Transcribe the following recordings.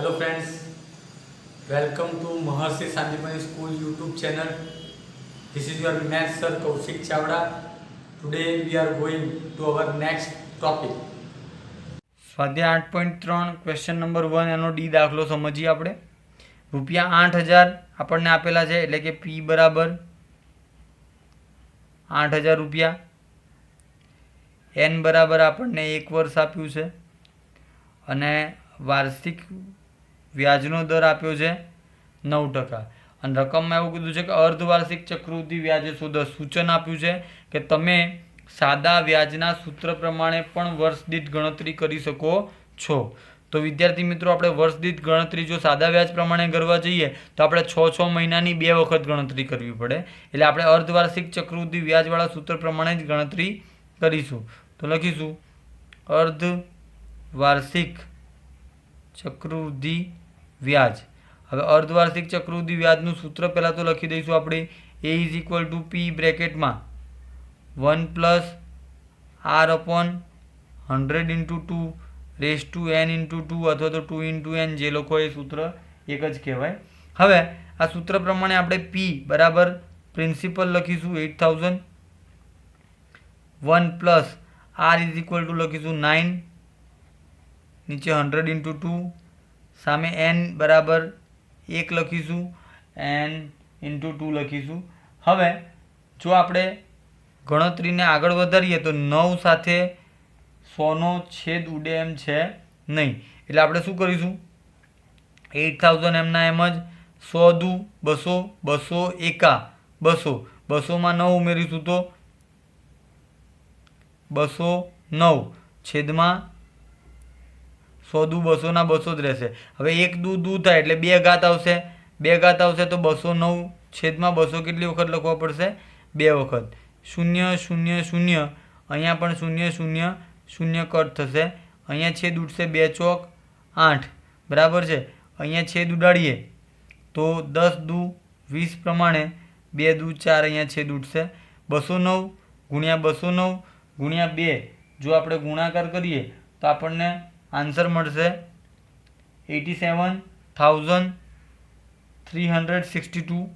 Hello friends, welcome to Maharshi Sandipani School YouTube channel. This is your math sir Kaushik Chavda. Today we are going to our next topic. સ્વાધ્યાય આઠ point ત્રણ question number one એનો D દાખલો સમજીએ આપણે રૂપિયા આઠ હજાર આપણને આપેલા છે એટલે કે પી બરાબર આઠ હજાર રૂપિયા એન બરાબર આપણને એક વર્ષ આપ્યું છે અને વાર્ષિક વ્યાજનો દર આપ્યો છે નવ ટકા. અને રકમમાં એવું કીધું છે કે અર્ધવાર્ષિક ચક્રવૃદ્ધિ વ્યાજે સુધર સૂચન આપ્યું છે કે તમે સાદા વ્યાજના સૂત્ર પ્રમાણે પણ વર્ષ દીઠ ગણતરી કરી શકો છો. તો વિદ્યાર્થી મિત્રો, આપણે વર્ષ દીઠ ગણતરી જો સાદા વ્યાજ પ્રમાણે કરવા જઈએ, તો આપણે છ છ મહિનાની બે વખત ગણતરી કરવી પડે. એટલે આપણે અર્ધવાર્ષિક ચક્રવૃદ્ધિ વ્યાજવાળા સૂત્ર પ્રમાણે જ ગણતરી કરીશું. તો લખીશું. અર્ધ વાર્ષિક ચક્રવૃદ્ધિ વ્યાજ. હવે અર્ધવાર્ષિક ચક્રવૃદ્ધિ વ્યાજનું સૂત્ર પહેલાં તો લખી દઈશું આપણે. A is equal to P બ્રેકેટમાં. One plus R upon hundred into two raise to N into two અથવા તો ટુ ઇન્ટુ એન જે લોકો એ સૂત્ર એક જ કહેવાય. હવે આ સૂત્ર પ્રમાણે આપણે પી બરાબર પ્રિન્સિપલ લખીશું eight thousand one plus R is equal to લખીશું નાઇન નીચે હંડ્રેડ ઇન્ટુ ટુ સામે એન બરાબર એક લખીશું એન ઇન્ટુ ટુ લખીશું. હવે જો આપણે ગણતરીને આગળ વધારીએ તો નવ સાથે સોનો છેદ ઉડે એમ છે નહીં. એટલે આપણે શું કરીશું? એઇટ થાઉઝન્ડ એમના એમ જ સો દુ, બસો બસો એકા. બસો. બસોમાં નવ ઉમેરીશું તો બસો નવ. છેદમાં સો દુ બસોના બસો જ રહેશે. હવે એક દુ દુ થાય એટલે બે ઘાત આવશે. બે ઘાત આવશે તો બસો નવ છેદમાં બસો કેટલી વખત લખવા પડશે? બે વખત. શૂન્ય શૂન્ય શૂન્ય. અહીંયા પણ શૂન્ય શૂન્ય શૂન્ય કટ થશે. અહીંયા છેદ ઉડશે બે ચોક આઠ. બરાબર છે? અહીંયા છેદ ઉડાડીએ તો દસ દુ વીસ પ્રમાણે બે દુ ચાર અહીંયા છેદ ઉડશે. બસો નવ ગુણ્યા બસો નવ ગુણ્યા બે. જો આપણે ગુણાકાર કરીએ તો આપણને આન્સર મળશે eighty seven thousand three hundred sixty two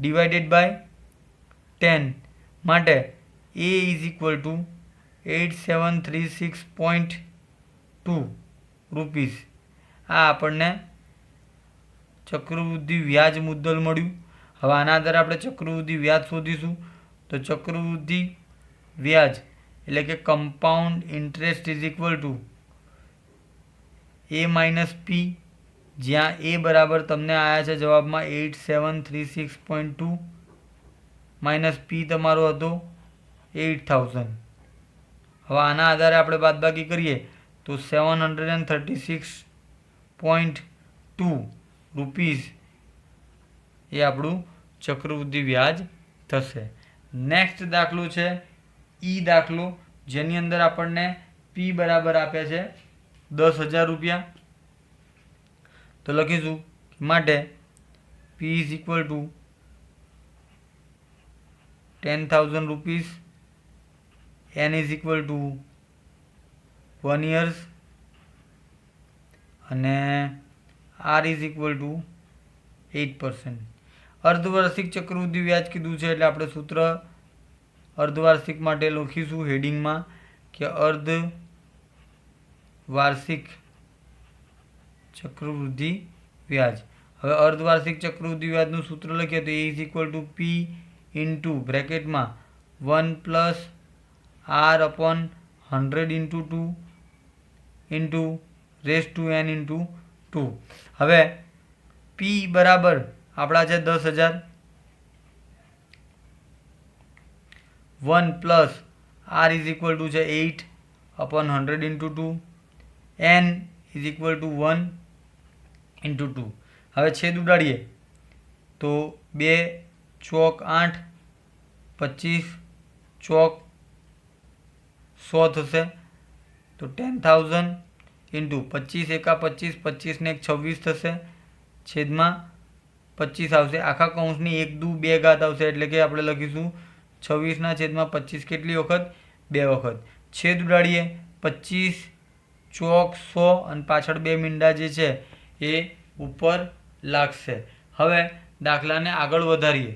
divided by ten. માટે A is equal to eight seven three six point two rupees. આ આપણને ચક્રવૃદ્ધિ વ્યાજ મુદ્દલ મળ્યું. હવે આના આધારે આપણે ચક્રવૃદ્ધિ વ્યાજ શોધીશું. તો ચક્રવૃદ્ધિ વ્યાજ એટલે કે compound interest is equal to A minus P જ્યાં એ બરાબર તમને આવ્યા છે જવાબમાં eight seven three six point two minus P તમારો હતો એઇટ થાઉઝન્ડ હવે આના આધારે આપણે બાદબાકી કરીએ, તો seven hundred and thirty six point two rupees એ આપણું ચક્રવૃદ્ધિ વ્યાજ થશે. નેક્સ્ટ દાખલો છે ઈ દાખલો, જેની અંદર આપણને પી બરાબર આપે છે દસ હજાર રૂપિયા. તો લખીશું માટે P is equal to ten thousand rupees N is equal to one years અને R is equal to eight percent અર્ધવાર્ષિક ચક્રવૃદ્ધિ વ્યાજ કીધું છે એટલે આપણે સૂત્ર અર્ધવાર્ષિક માટે લખીશું હેડિંગમાં કે અર્ધ વાર્ષિક ચક્રવૃદ્ધિ વ્યાજ. હવે અર્ધવાર્ષિક ચક્રવૃદ્ધિ વ્યાજનું સૂત્ર લખીએ તો A is equal to P into બ્રેકેટમાં one plus R upon hundred into two into raise to N into two હવે પી બરાબર આપણા છે દસ હજાર. One plus R is equal to છે eight upon hundred into two N is equal to one into two હવે છેદ ઉડાડીએ તો બે ચોક આઠ પચીસ ચોક સો થશે. તો ટેન થાઉઝન્ડ ઇન્ટુ પચીસ એકા પચીસ પચીસને એક છવ્વીસ થશે. છેદમાં પચીસ આવશે. આખા કૌંસની એક દુ બે ઘાત આવશે એટલે કે આપણે લખીશું છવ્વીસના છેદમાં પચીસ કેટલી વખત? બે વખત. છેદ ઉડાડીએ પચીસ ચોક સો અને પાછળ બે મીંડા જે છે એ ઉપર લાગશે. હવે દાખલાને આગળ વધારીએ.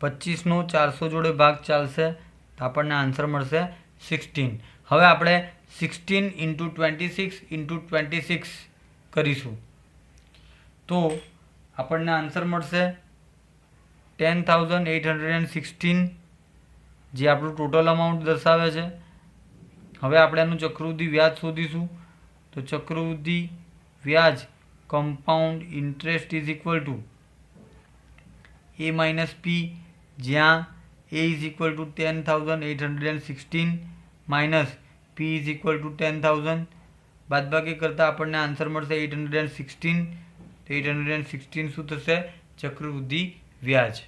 પચીસનો ચારસો જોડે ભાગ ચાલશે તો આપણને આન્સર મળશે સિક્સટીન. હવે આપણે sixteen into twenty six into twenty six કરીશું. તો આપણને આન્સર મળશે ten thousand eight hundred and sixteen, જે આપણું ટોટલ અમાઉન્ટ દર્શાવે છે. હવે આપણે એનું ચક્રવૃદ્ધિ વ્યાજ શોધીશું. તો ચક્રવૃદ્ધિ વ્યાજ compound interest is equal to A minus P જ્યાં A is equal to ten thousand eight hundred and sixteen minus P is equal to ten thousand બાદબાકી કરતાં આપણને આન્સર મળશે એટ હંડ્રેડ એન્ડ સિક્સટીન તો એટ હંડ્રેડ એન્ડ સિક્સટીન શું થશે? ચક્રવૃદ્ધિ વ્યાજ.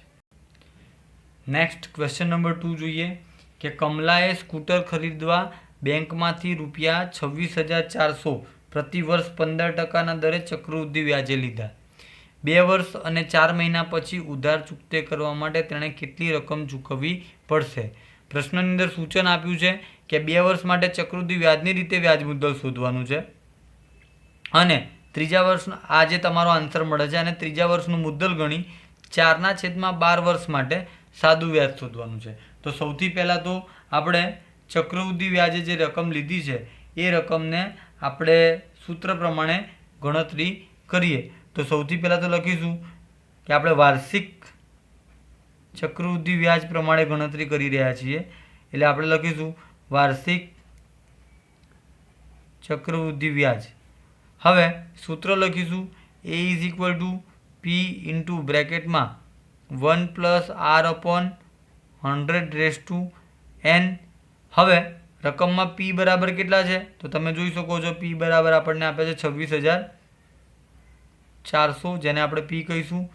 Next question number two જોઈએ કે કમલાએ સ્કૂટર ખરીદવા બેંકમાંથી રૂપિયા છવ્વીસ હજાર ચારસો પ્રતિ વર્ષ પંદર ટકાના દરે ચક્રવૃદ્ધિ વ્યાજે લીધા. બે વર્ષ અને ચાર મહિના પછી ઉધાર ચૂકતે કરવા માટે તેણે કેટલી રકમ ચૂકવવી પડશે? પ્રશ્નની અંદર સૂચન આપ્યું છે કે બે વર્ષ માટે ચક્રવૃદ્ધિ વ્યાજની રીતે વ્યાજ મુદ્દલ શોધવાનું છે. અને ત્રીજા વર્ષનો આજે તમારો આન્સર મળે છે અને ત્રીજા વર્ષનું મુદ્દલ ગણી ચારના છેદમાં બાર વર્ષ માટે સાદું વ્યાજ શોધવાનું છે. તો સૌથી પહેલાં તો આપણે ચક્રવૃદ્ધિ વ્યાજે જે રકમ લીધી છે, એ રકમને આપણે સૂત્ર પ્રમાણે ગણતરી કરીએ. તો સૌથી પહેલાં તો લખીશું કે આપણે વાર્ષિક ચક્રવૃદ્ધિ વ્યાજ પ્રમાણે ગણતરી કરી રહ્યા છીએ. એટલે આપણે લખીશું વાર્ષિક ચક્રવૃદ્ધિ વ્યાજ. હવે સૂત્ર લખીશું A is equal to P into બ્રેકેટમાં one plus R upon hundred raise to N હવે રકમમાં પી બરાબર કેટલા છે? તો તમે જોઈ શકો છો પી બરાબર આપણને આપે છે છવ્વીસ હજાર ચારસો, જેને આપણે પી કહીશું.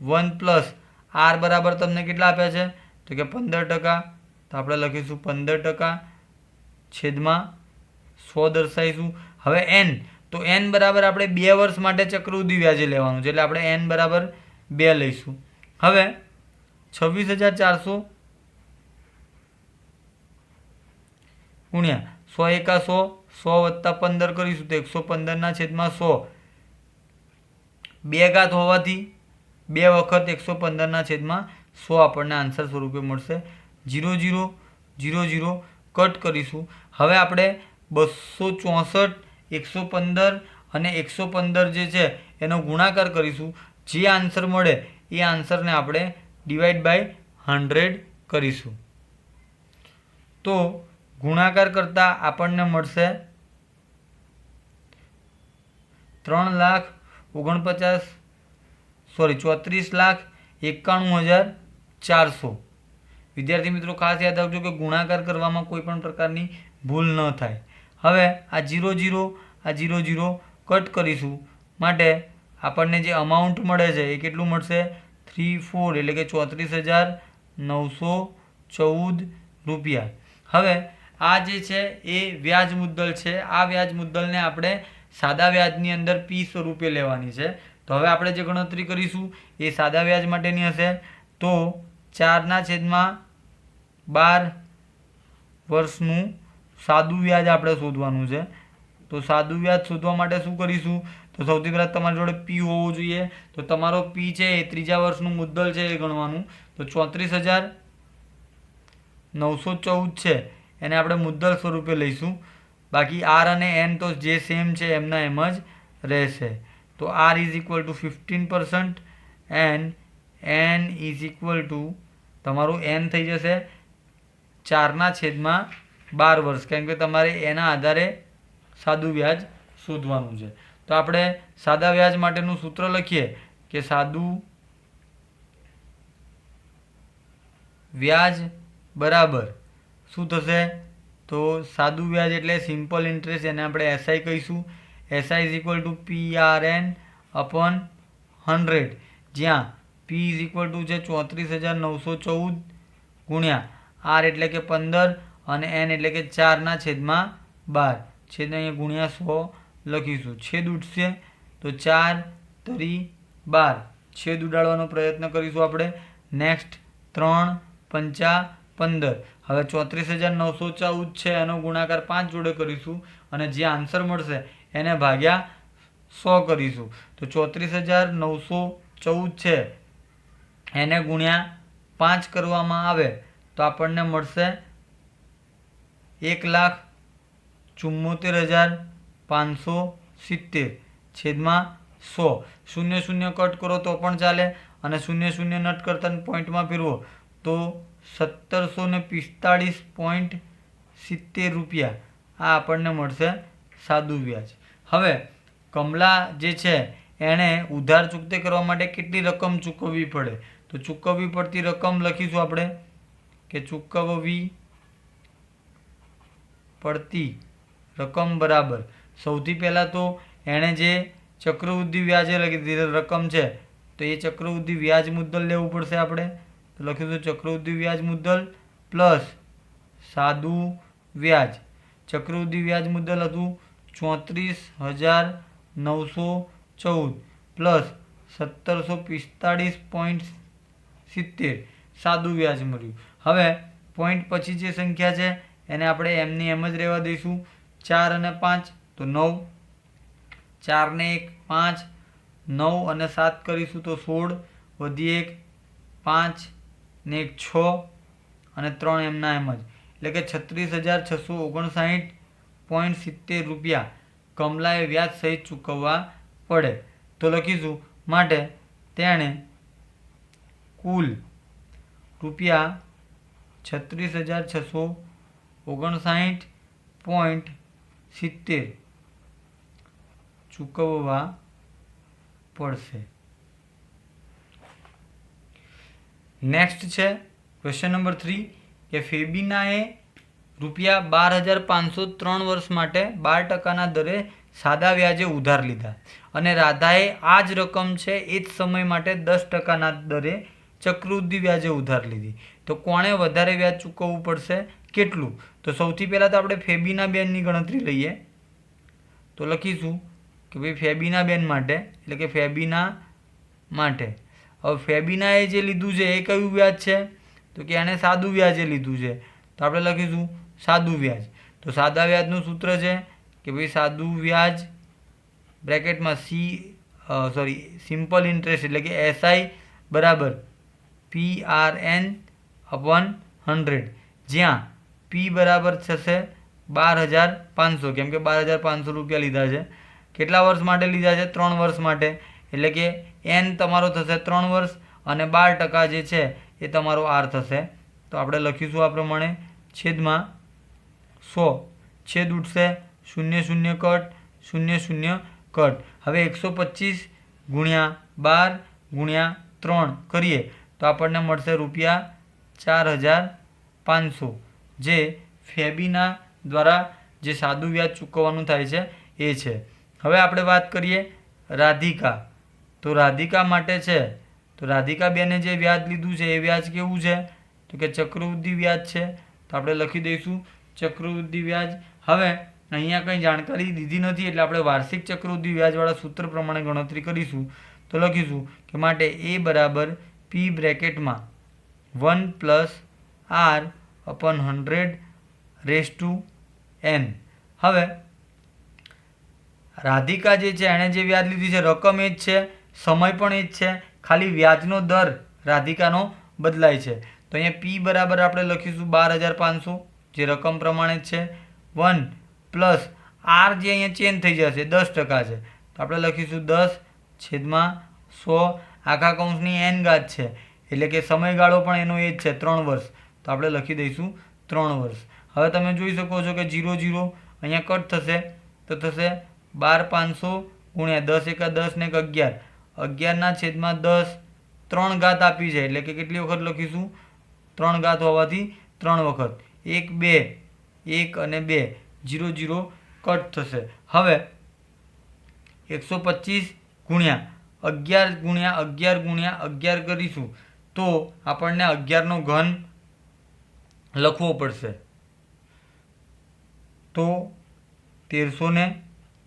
વન પ્લસ આર બરાબર તમને કેટલા આપ્યા છે? તો કે પંદર ટકા. તો આપણે લખીશું પંદર ટકા છેદમાં સો દર્શાવીશું. હવે એન તો એન બરાબર આપણે બે વર્ષ માટે ચક્રવૃદ્ધિ વ્યાજે લેવાનું છે. એટલે આપણે એન બરાબર બે લઈશું. હવે છવ્વીસ હજાર ચારસો ગુણ્યા સો એકા સો સો વત્તા પંદર કરીશું તો એકસો પંદરના છેદમાં સો. બે ઘાત હોવાથી બે વખત એકસો પંદરના છેદમાં સો આપણને આન્સર સ્વરૂપે મળશે. Zero zero zero zero, cut કરીશું. હવે આપણે બસો ચોસઠ, એકસો પંદર અને એકસો પંદર જે છે એનો ગુણાકાર કરીશું. જે આન્સર મળે એ આન્સરને આપણે ડિવાઈડ બાય હંડ્રેડ કરીશું. તો ગુણાકાર કરતાં આપણને મળશે ત્રણ લાખ ઓગણપચાસ સોરી ચોત્રીસ લાખ એકાણું હજાર ચારસો. વિદ્યાર્થી મિત્રો, ખાસ યાદ રાખજો કે ગુણાકાર કરવામાં કોઈ પણ પ્રકારની ભૂલ ન થાય. હવે આ જીરો જીરો, આ જીરો જીરો કટ કરીશું. માટે આપણને જે અમાઉન્ટ મળે છે એ કેટલું મળશે? થ્રી ફોર એટલે કે ચોત્રીસ હજાર નવસો ચૌદ રૂપિયા. હવે આ જે છે, એ વ્યાજ મુદ્દલ છે. આ વ્યાજ મુદ્દલને આપણે સાદા વ્યાજની અંદર પી સ્વરૂપે લેવાની છે. તો હવે આપણે જે ગણતરી કરીશું, એ સાદા વ્યાજ માટેની હશે. તો ચારના છેદમાં બાર વર્ષનું સાદું વ્યાજ આપણે શોધવાનું છે. તો સાદું વ્યાજ શોધવા માટે શું કરીશું? તો સૌથી પહેલાં તમારી જોડે પી હોવું જોઈએ. તો તમારો પી છે એ ત્રીજા વર્ષનું મુદ્દલ છે એ ગણવાનું. તો ચોત્રીસ હજાર નવસો ચૌદ છે. એને આપણે મુદ્દલ સ્વરૂપે લઈશું. બાકી આર અને એન તો જે સેમ છે, એમના એમ જ રહેશે. તો R is equal to fifteen percent N N is equal to તમારું એન થઈ જશે ચારના છેદમાં બાર વર્ષ. કેમ કે તમારે એના આધારે સાદું વ્યાજ શોધવાનું છે. તો આપણે સાદા વ્યાજ માટેનું સૂત્ર લખીએ કે સાદું વ્યાજ બરાબર શું થશે? તો સાદું વ્યાજ એટલે સિમ્પલ ઇન્ટરેસ્ટ એને આપણે એસઆઈ કહીશું. SI is equal to P R N upon hundred જ્યાં પી ઇઝ ઇક્વલ ટુ છે ચોત્રીસ હજાર નવસો ચૌદ ગુણ્યા આર એટલે કે પંદર અને એન એટલે કે ચારના છેદમાં બાર. છેદ અહીંયા ગુણ્યા સો લખીશું. છેદ ઉઠશે તો ચાર તરી બાર. છેદ ઉડાડવાનો પ્રયત્ન કરીશું આપણે. નેક્સ્ટ ત્રણ પંચા પંદર. હવે ચોત્રીસ હજાર નવસો ચૌદ છે, એનો ગુણાકાર પાંચ જોડે કરીશું અને જે આન્સર મળશે એને ભાગ્યા સો કરીશું. તો ચોત્રીસ હજાર નવસો ચૌદ છે, એને ગુણ્યા પાંચ કરવામાં આવે તો આપણને મળશે એક લાખ ચુમ્મોતેર હજાર પાંચસો સિત્તેર છેદમાં સો. શૂન્ય શૂન્ય કટ કરો તો પણ ચાલે અને શૂન્ય શૂન્ય નટ કરતા પોઈન્ટમાં ફેરવો તો સત્તરસો ને પિસ્તાળીસ પોઈન્ટ સિત્તેર રૂપિયા આ આપણને મળશે સાદું વ્યાજ. હવે કમલા જે છે, એણે ઉધાર ચૂકતે કરવા માટે કેટલી રકમ ચૂકવવી પડે? તો ચૂકવવી પડતી રકમ લખીશું આપણે કે ચૂકવવી પડતી રકમ બરાબર. સૌથી પહેલાં તો એણે જે ચક્રવૃદ્ધિ વ્યાજે લખી રકમ છે, તો એ ચક્રવૃદ્ધિ વ્યાજ મુદ્દલ લેવું પડશે આપણે. તો લખીશું ચક્રવૃદ્ધિ વ્યાજ મુદ્દલ પ્લસ સાદું વ્યાજ. ચક્રવૃદ્ધિ વ્યાજ મુદ્દલ હતું ચોત્રીસ હજાર નવસો ચૌદ પ્લસ સત્તરસો પિસ્તાળીસ પોઈન્ટ સિત્તેર. સાદું વ્યાજ મળ્યું. હવે પોઈન્ટ પછી જે સંખ્યા છે, એને આપણે એમની એમ જ રહેવા દઈશું. ચાર અને પાંચ, તો નવ. ચારને એક, પાંચ. નવ અને સાત કરીશું તો સોળ. વધી એક, પાંચ. ને એક છ અને ત્રણ એમના એમ જ. એટલે કે છત્રીસ હજાર છસો ઓગણસાઠ પોઈન્ટ સિત્તેર રૂપિયા કમલાએ વ્યાજ સહિત ચૂકવવા પડે. તો લખીશું. માટે તેણે કુલ રૂપિયા છત્રીસ હજાર છસો ઓગણસાઠ પોઈન્ટ સિત્તેર ચૂકવવા પડશે. નેક્સ્ટ છે ક્વેશ્ચન નંબર થ્રી કે ફેબીનાએ રૂપિયા બાર હજાર પાંચસો ત્રણ વર્ષ માટે બાર ટકાના દરે સાદા વ્યાજે ઉધાર લીધા. અને રાધાએ આ જ રકમ છે એ જ સમય માટે દસ ટકાના દરે ચક્રવૃદ્ધિ વ્યાજે ઉધાર લીધી. તો કોણે વધારે વ્યાજ ચૂકવવું પડશે? કેટલું? તો સૌથી પહેલાં તો આપણે ફેબીના બેનની ગણતરી લઈએ. તો લખીશું કે ભાઈ ફેબીના બેન માટે, એટલે કે ફેબીના માટે હવે ફેબિનાએ જે લીધું છે, એ કયું વ્યાજ છે? તો કે એણે સાદું વ્યાજે લીધું છે. તો આપણે લખીશું, સાદું વ્યાજ. તો સાદા વ્યાજનું સૂત્ર છે કે ભાઈ સાદું વ્યાજ બ્રેકેટમાં સી સોરી સિમ્પલ ઇન્ટરેસ્ટ એટલે કે એસઆઈ બરાબર P R N upon hundred જ્યાં પી બરાબર થશે બાર હજાર પાંચસો. કેમ કે બાર હજાર પાંચસો રૂપિયા લીધા છે. કેટલા વર્ષ માટે લીધા છે? ત્રણ વર્ષ માટે. એટલે કે એન તમારો થશે ત્રણ વર્ષ અને બાર ટકા જે છે એ તમારો આર થશે. તો આપણે લખીશું આ પ્રમાણે છેદમાં સો. છેદ ઉઠશે શૂન્ય શૂન્ય કટ, શૂન્ય શૂન્ય કટ. હવે એકસો પચીસ ગુણ્યા બાર ગુણ્યા ત્રણ કરીએ તો આપણને મળશે રૂપિયા ચાર હજાર પાંચસો. જે ફેબીના દ્વારા જે સાદું વ્યાજ ચૂકવવાનું થાય છે એ છે. હવે આપણે વાત કરીએ રાધિકા. તો રાધિકા માટે છે. તો રાધિકા બેને જે વ્યાજ લીધું છે, એ વ્યાજ કેવું છે? તો કે ચક્રવૃદ્ધિ વ્યાજ છે. તો આપણે લખી દઈશું, ચક્રવૃદ્ધિ વ્યાજ. હવે અહીંયા કંઈ જાણકારી દીધી નથી, એટલે આપણે વાર્ષિક ચક્રવૃદ્ધિ વ્યાજવાળા સૂત્ર પ્રમાણે ગણતરી કરીશું. તો લખીશું કે માટે એ બરાબર P બ્રેકેટમાં one plus R upon hundred raise to N. હવે રાધિકા જે છે, એણે જે વ્યાજ લીધી છે, રકમ એ જ છે. સમય પણ એ જ છે. ખાલી વ્યાજનો દર રાધિકાનો બદલાય છે. તો અહીંયા પી બરાબર આપણે લખીશું બાર હજાર પાંચસો, જે રકમ પ્રમાણે જ છે. વન પ્લસ આર જે અહીંયા ચેન્જ થઈ જશે, દસ ટકા છે. તો આપણે લખીશું દસ છેદમાં સો, આખા કૌંસની એન ઘાત છે. એટલે કે સમયગાળો પણ એનો એ જ છે, ત્રણ વર્ષ. તો આપણે લખી દઈશું ત્રણ વર્ષ. હવે તમે જોઈ શકો છો કે જીરો જીરો અહીંયા કટ થશે. તો થશે બાર પાંચસો ગુણ્યા દસ એકા દસ ને એક અગિયાર. અગિયારના છેદમાં દસ, ત્રણ ઘાત આપી છે. એટલે કે કેટલી વખત લખીશું? ત્રણ ઘાત હોવાથી ત્રણ વખત. એક, બે, એક અને બે. જીરો જીરો કટ થશે. હવે એકસો પચીસ ગુણ્યા અગિયાર ગુણ્યા અગિયાર ગુણ્યા અગિયાર કરીશું તો આપણને અગિયારનો ઘન લખવો પડશે. તો તેરસો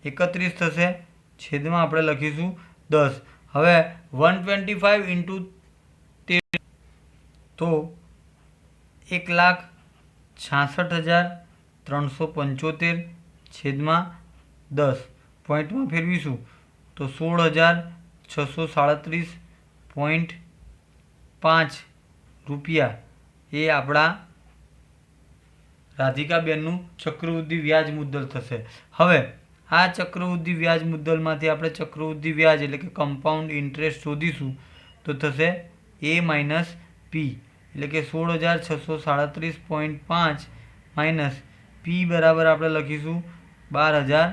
એકત્રીસ થશે. છેદમાં આપણે લખીશું દસ. હવે વન ટ્વેન્ટી ફાઇવ ઇન્ટુ તો એક લાખ છાસઠ હજાર ત્રણસો પંચોતેર છેદમાં દસ. પોઈન્ટમાં ફેરવીશું તો સોળ હજાર છસો સાડત્રીસ પોઈન્ટ પાંચ રૂપિયા. એ આપણા રાધિકાબેનનું ચક્રવૃદ્ધિ વ્યાજ મુદ્દલ થશે. હવે આ ચક્રવૃદ્ધિ વ્યાજ મુદ્દલમાંથી આપણે ચક્રવૃદ્ધિ વ્યાજ એટલે કે કમ્પાઉન્ડ ઇન્ટરેસ્ટ શોધીશું, તો થશે એ માઇનસ પી એટલે કે સોળ હજાર છસો સાડત્રીસ પોઈન્ટ પાંચ માઇનસ પી બરાબર આપણે લખીશું બાર હજાર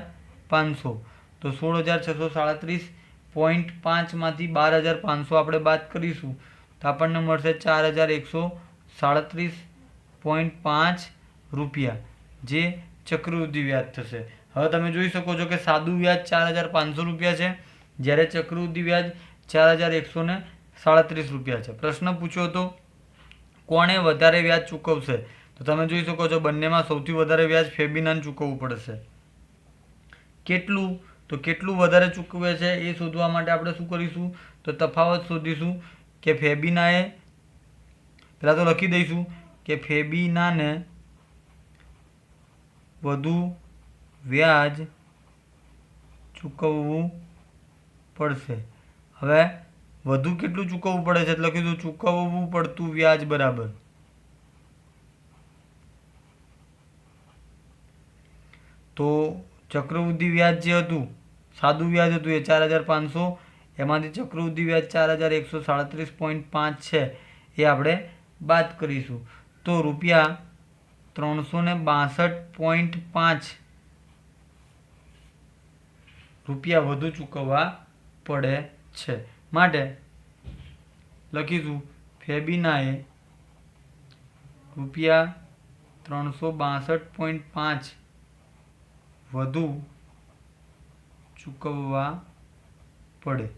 પાંચસો. તો સોળ હજાર છસો સાડત્રીસ પોઈન્ટ પાંચમાંથી બાર હજાર પાંચસો આપણે બાદ કરીશું, તો આપણને મળશે ચાર હજાર એકસો સાડત્રીસ પોઈન્ટ પાંચ રૂપિયા, જે ચક્રવૃદ્ધિ વ્યાજ થશે. હવે તમે જોઈ શકો છો કે સાદું વ્યાજ ચાર હજાર પાંચસો રૂપિયા છે. જ્યારે ચક્રવૃદ્ધિ વ્યાજ ચાર હજાર એકસો સાડત્રીસ રૂપિયા છે. પ્રશ્ન પૂછ્યો હતો, કોણે વધારે વ્યાજ ચૂકવશે? તો તમે જોઈ શકો છો બંનેમાં સૌથી વધારે વ્યાજ ફેબિનાન ચૂકવવું પડશે. કેટલું? તો કેટલું વધારે ચૂકવે છે એ શોધવા માટે આપણે શું કરીશું? તો તફાવત શોધીશું કે ફેબિનાએ, પહેલાં તો લખી દઈશું કે ફેબિનાને વધુ વ્યાજ ચૂકવવું પડશે. હવે વધુ કેટલું ચૂકવવું પડે છે? એટલે કીધું ચૂકવવું પડતું વ્યાજ બરાબર. તો ચક્રવૃદ્ધિ વ્યાજ જે હતું, સાદું વ્યાજ હતું એ ચાર હજાર પાંચસો, એમાંથી ચક્રવૃદ્ધિ વ્યાજ ચાર હજાર એકસો સાડત્રીસ પોઈન્ટ પાંચ છે, એ આપણે બાદ કરીશું. તો રૂપિયા ત્રણસો ને બાસઠ પોઈન્ટ પાંચ રૂપિયા વધુ ચૂકવવા પડે છે. માટે લખીશું, ફેબિનાએ રૂપિયા ત્રણસો બાસઠ પોઈન્ટ પાંચ વધુ ચૂકવવા પડે.